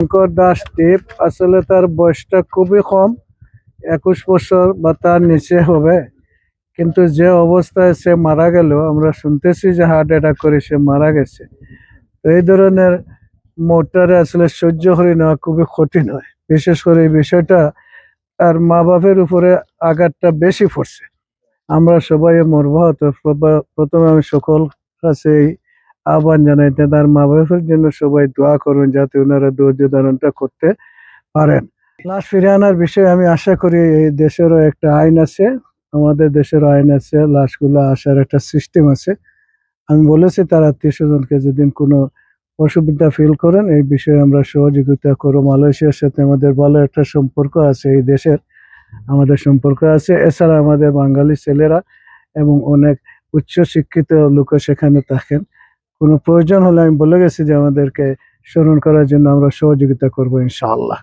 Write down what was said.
শঙ্কর দাস দেব আসলে তার বয়সটা খুবই কম, একুশ বছর বা তার নিচে হবে। কিন্তু যে অবস্থায় সে মারা গেল, আমরা শুনতেছি যে হার্ট অ্যাটাক করে সে মারা গেছে। তো এই ধরনের মোটারে আসলে সহ্য করে নেওয়া খুবই কঠিন হয়। বিশেষ করে এই বিষয়টা তার মা বাপের উপরে আঘাতটা বেশি পড়ছে। আমরা সবাই মর্মাহত প্রথমে আমি সকল কাছে এই আহ্বান জানাইতে তার মা বাপের জন্য সবাই দোয়া করুন যাতে ওনারা ধৈর্য ধারণটা করতে পারেন। লাশ ফিরে আনার বিষয়ে আমি আশা করি এই দেশেরও একটা আইন আছে, আমাদের দেশের আইন আছে, লাশগুলো আসার একটা সিস্টেম আছে। আমি বলেছি তার আত্মীয় স্বজনকে যেদিন কোনো অসুবিধা ফিল করেন, এই বিষয়ে আমরা সহযোগিতা করব। মালয়েশিয়ার সাথে আমাদের ভালো একটা সম্পর্ক আছে, এই দেশের আমাদের সম্পর্ক আছে। এছাড়া আমাদের বাঙালি ছেলেরা এবং অনেক উচ্চ শিক্ষিত লোকও সেখানে থাকেন। কোনো প্রয়োজন হলে আমি বলে গেছি যে আমাদেরকে স্মরণ করার জন্য আমরা সহযোগিতা করব ইনশাআল্লাহ।